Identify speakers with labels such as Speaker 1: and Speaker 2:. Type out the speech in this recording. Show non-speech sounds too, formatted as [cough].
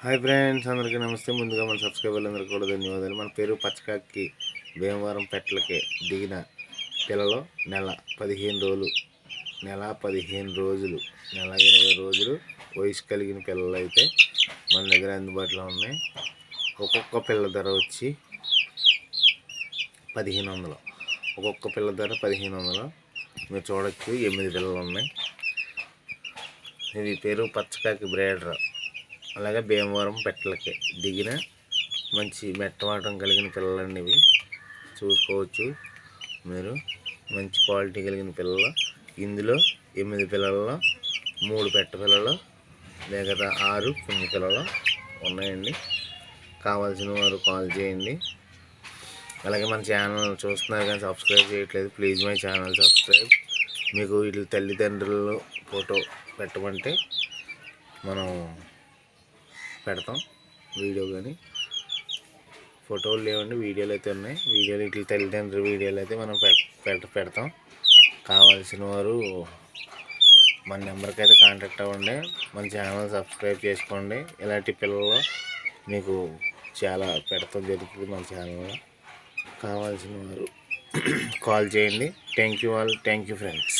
Speaker 1: Hi friends అందరికీ నమస్తే. ముందుగా మన సబ్స్క్రైబర్లందరికీ కూడా ధన్యవాదాలు. మన పేరు పచ్చకాకి భీమవరం పెట్టలకే దిగిన పిల్లలు నెల పదిహేను రోజులు నెల పదిహేను రోజులు నెల ఇరవై రోజులు వయసు కలిగిన పిల్లలు అయితే మన దగ్గర అందుబాటులో ఉన్నాయి. ఒక్కొక్క పిల్ల ధర వచ్చి పదిహేను వందలు. ఒక్కొక్క పిల్ల ధర పదిహేను వందలు. మీరు చూడొచ్చు ఎనిమిది పిల్లలు ఉన్నాయి. ఇది పేరు పచ్చకాకి బ్రేడర్. అలాగే భీమవరం పెట్టలకి దిగిన మంచి మెట్టమాటం కలిగిన పిల్లలండి ఇవి. చూసుకోవచ్చు మీరు. మంచి క్వాలిటీ కలిగిన పిల్లలు. ఇందులో ఎనిమిది పిల్లల్లో మూడు పెట్ట పిల్లలు మిగతా ఆరు కొన్ని పిల్లలు ఉన్నాయండి. కావాల్సిన వారు కాల్ చేయండి. అలాగే మన ఛానల్ చూస్తున్నారు కానీ సబ్స్క్రైబ్ చేయట్లేదు. Please my channel subscribe. మీకు వీటి తల్లిదండ్రులు ఫోటో పెట్టమంటే మనం పెడతాం వీడియో కానీ. ఫోటోలు లేవండి వీడియోలు అయితే ఉన్నాయి. వీడియోలు ఇట్లా తల్లిదండ్రుల వీడియోలు అయితే మనం పెట్ట పెడతాం. కావాల్సిన వారు మన నెంబర్కి అయితే కాంటాక్ట్ అవ్వండి. మన ఛానల్ సబ్స్క్రైబ్ చేసుకోండి. ఇలాంటి పిల్లలు మీకు చాలా పెడతాం జరుగుతుంది మన ఛానల్లో. కావాల్సిన వారు [clears throat] కాల్ చేయండి. Thank you all. Thank you friends.